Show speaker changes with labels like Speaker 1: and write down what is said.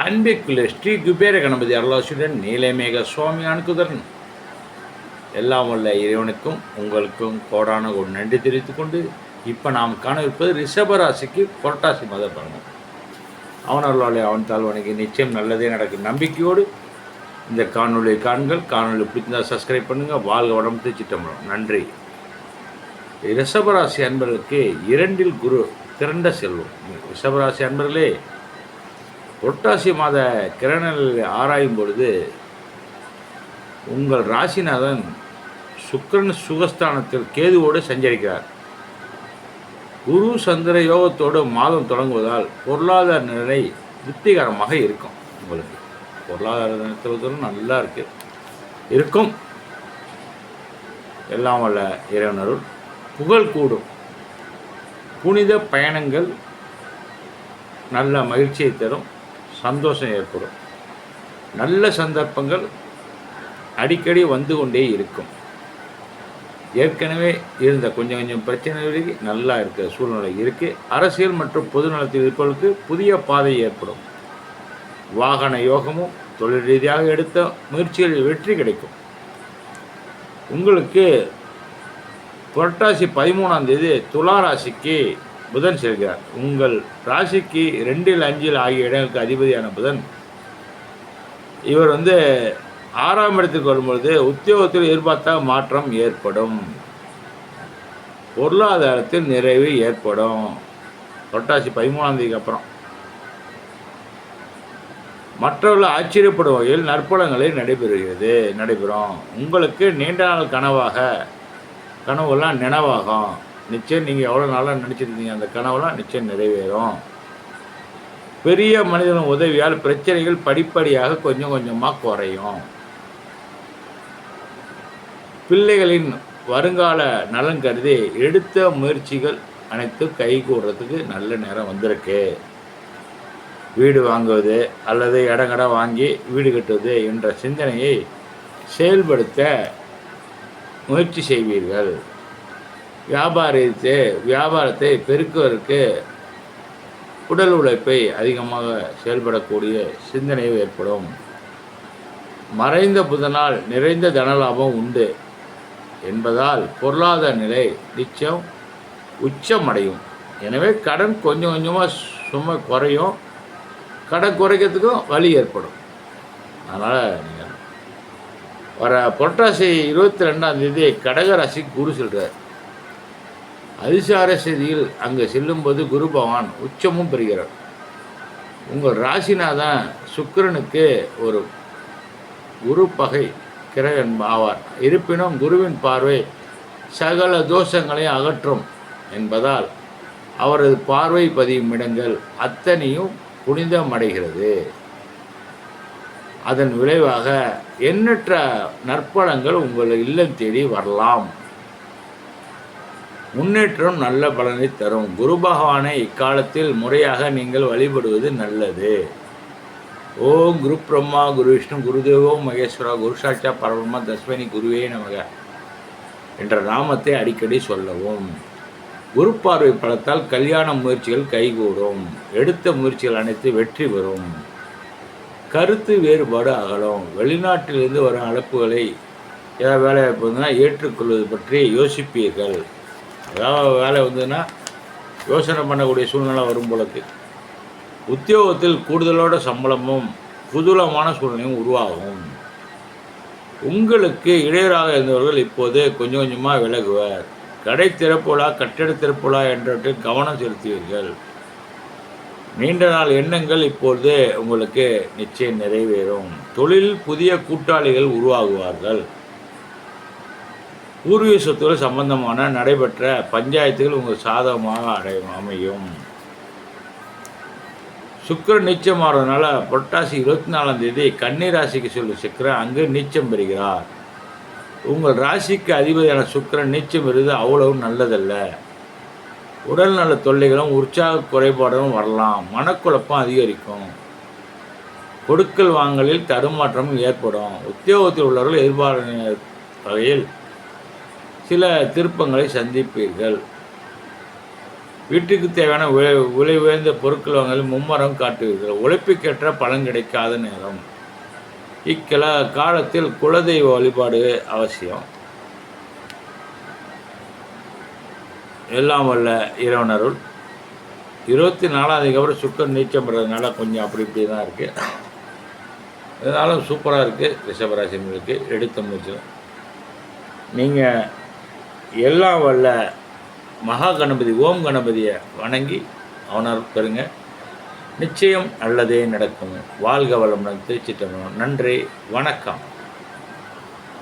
Speaker 1: அன்பிற்குள்ள ஸ்ரீ குபேர கணபதி அருளாசியுடன் நீலமேக சுவாமி அணுக்குதரன் எல்லாம் உள்ள இறைவனுக்கும் உங்களுக்கும் கோடான ஒரு நன்றி தெரிவித்துக் கொண்டு இப்போ நாம் காணவிருப்பது ரிஷபராசிக்கு புரட்டாசி மத பலன். அவன் அருளாலே அவன் தாழ்வனைக்கு நிச்சயம் நல்லதே நடக்கும் நம்பிக்கையோடு இந்த காணொலியை காண்கள் காணொலி பிடிச்சிருந்தால் சப்ஸ்கிரைப் பண்ணுங்கள் வாழ்க உடம்பு திருச்சிட்டம்பரம் நன்றி. ரிஷபராசி அன்பர்களுக்கு இரண்டில் குரு திரண்ட செல்வம். ரிஷபராசி அன்பர்களே புரட்டாசி மாத கிரணங்களில் ஆராயும் பொழுது உங்கள் ராசிநாதன் சுக்கிரன் சுகஸ்தானத்தில் கேதுவோடு சஞ்சரிக்கிறார். குரு சந்திர யோகத்தோடு மாதம் தொடங்குவதால் பொருளாதார நிலை திருப்திகரமாக இருக்கும் உங்களுக்கு. பொருளாதார நிலத்தில் நல்லா இருக்கு. இருக்கும். எல்லாம் வல்ல இறைவனருள் புகழ் கூடும். புனித பயணங்கள் நல்ல மகிழ்ச்சியை தரும். சந்தோஷம் ஏற்படும். நல்ல சந்தர்ப்பங்கள் அடிக்கடி வந்து கொண்டே இருக்கும். ஏற்கனவே இருந்த கொஞ்சம் கொஞ்சம் பிரச்சனைகளுக்கு நல்லா இருக்க சூழ்நிலை இருக்குது அரசியல் மற்றும் பொது நலத்தில் இருப்பவர்களுக்கு புதிய பாதை ஏற்படும். வாகன யோகமும் தொழில் ரீதியாக எடுத்த முயற்சிகளில் வெற்றி கிடைக்கும். உங்களுக்கு புரட்டாசி பதிமூணாம் தேதி துலா ராசிக்கு புதன் செல்கிறார் உங்கள் ராசிக்கு ரெண்டில் அஞ்சில் ஆகிய இடங்களுக்கு அதிபதியான புதன். இவர் வந்து ஆறாம் இடத்துக்கு வரும்பொழுது உத்தியோகத்தில் எதிர்பார்த்த மாற்றம் ஏற்படும். பொருளாதாரத்தில் நிறைவு ஏற்படும். தொட்டாசி பதிமூணாம் தேதிக்கு அப்புறம். மற்றவர்கள் ஆச்சரியப்படும் வகையில் நற்பலங்களை நடைபெறுகிறது நடைபெறும். உங்களுக்கு நீண்ட நாள் கனவாக கனவுலாம் நினைவாகும். நிச்சயம் நீங்கள் எவ்வளோ நாளாக நினச்சிருந்தீங்க அந்த கனவுலாம் நிச்சயம் நிறைவேறும். பெரிய மனிதன் உதவியால் பிரச்சனைகள் படிப்படியாக கொஞ்சம் கொஞ்சமாக குறையும். பிள்ளைகளின் வருங்கால நலன் கருதி எடுத்த முயற்சிகள் அனைத்தும் கைகூடுறதுக்கு நல்ல நேரம் வந்திருக்கு. வீடு வாங்குவது அல்லது இடங்கடம் வாங்கி வீடு கட்டுவது என்ற சிந்தனையை செயல்படுத்த முயற்சி செய்வீர்கள். வியாபாரத்தை வியாபாரத்தை பெருக்குவதற்கு உடல் உழைப்பை அதிகமாக செயல்படக்கூடிய சிந்தனை ஏற்படும். மறைந்த புதனால் நிறைந்த தனலாபம் உண்டு என்பதால் பொருளாதார நிலை நிச்சயம் உச்சமடையும். எனவே கடன் கொஞ்சம் கொஞ்சமாக சும்மா குறையும். கடன் குறைக்கிறதுக்கும் வழி ஏற்படும். அதனால் நீங்கள் வர புரட்டாசி இருபத்தி ரெண்டாம் தேதி கடகராசிக்கு குரு சொல்கிறார் அதிசார செய்தியில் அங்கே செல்லும்போது குரு பகவான் உச்சமும் பெறுகிறார். உங்கள் ராசிநாதன் சுக்கரனுக்கு ஒரு குரு பகை கிரகன் ஆவார். இருப்பினும் குருவின் பார்வை சகல தோஷங்களை அகற்றும் என்பதால் அவரது பார்வை பதியும் இடங்கள் அத்தனையும் புனிதமடைகிறது. அதன் விளைவாக எண்ணற்ற நற்பலங்கள் உங்கள் இல்லம் தேடி வரலாம். முன்னேற்றம் நல்ல பலனை தரும். குரு பகவானை இக்காலத்தில் முறையாக நீங்கள் வழிபடுவது நல்லது. ஓம் குரு பிரம்மா குரு விஷ்ணு குருதேவோ மகேஸ்வரா குரு சாட்சா பரபிரம்மா தஸ்மினி குருவே நமக என்ற நாமத்தை அடிக்கடி சொல்லவும். குரு பார்வை பலத்தால் கல்யாண முயற்சிகள் கைகூடும். எடுத்த முயற்சிகள் அனைத்து வெற்றி பெறும். கருத்து வேறுபாடு அகலும். வெளிநாட்டிலிருந்து வரும் அழைப்புகளை ஏதாவது வேலை வாய்ப்பு ஏற்றுக்கொள்வது பற்றி யோசிப்பீர்கள். ஏதாவது வேலை வந்ததுன்னா யோசனை பண்ணக்கூடிய சூழ்நிலை வரும் போலக்கு. உத்தியோகத்தில் கூடுதலோட சம்பளமும் குதூலமான சூழ்நிலையும் உருவாகும். உங்களுக்கு இடையூறாக இருந்தவர்கள் இப்போது கொஞ்சம் கொஞ்சமாக விலகுவர். கடை திறப்புலா கட்டிட திறப்புலா என்றவற்றில் கவனம் செலுத்துவீர்கள். நீண்ட நாள் எண்ணங்கள் இப்பொழுது உங்களுக்கு நிச்சயம் நிறைவேறும். தொழில் புதிய கூட்டாளிகள் உருவாகுவார்கள். பூர்வீக சொத்துக்கள் சம்பந்தமான நடைபெற்ற பஞ்சாயத்துகள் உங்கள் சாதகமாக அடை அமையும். சுக்கரன் நீச்சம் மாறதுனால புரட்டாசி இருபத்தி நாலாம் தேதி கன்னி ராசிக்கு சொல்லும் சுக்கிரன் அங்கு நீச்சம் பெறுகிறார். உங்கள் ராசிக்கு அதிபதியான சுக்கிரன் நீச்சம் பெறுவது அவ்வளவு நல்லதல்ல. உடல்நல தொல்லைகளும் உற்சாக குறைபாடும் வரலாம். மனக்குழப்பம் அதிகரிக்கும். கொடுக்கல் வாங்கலில் தடுமாற்றமும் ஏற்படும். உத்தியோகத்தில் உள்ளவர்கள் எதிர்பார்த்த வகையில் சில திருப்பங்களை சந்திப்பீர்கள். வீட்டுக்கு தேவையான விலை விலை உயர்ந்த பொருட்கள் வாங்கல் மும்மரம் காட்டுவீர்கள். உழைப்புக்கேற்ற பலன் கிடைக்காத நேரம். இக்கல காலத்தில் குலதெய்வ வழிபாடு அவசியம். எல்லாம் வல்ல இறைவனருள் இருபத்தி நாலாம் தேதி சுக்கர் நீச்சம் பண்ணுறதுனால கொஞ்சம் அப்படி இப்படி தான் இருக்குது இருந்தாலும் சூப்பராக இருக்குது ரிஷபராசினருக்கு எடுத்த முடிச்சு நீங்கள் எல்லாம் வல்ல மகா கணபதி ஓம் கணபதியை வணங்கி அவனர் பெறுங்க நிச்சயம் நல்லதே நடக்கும். வாழ்க வளமுடன் திருச்சிட்டம்பலம் நன்றி. வணக்கம்.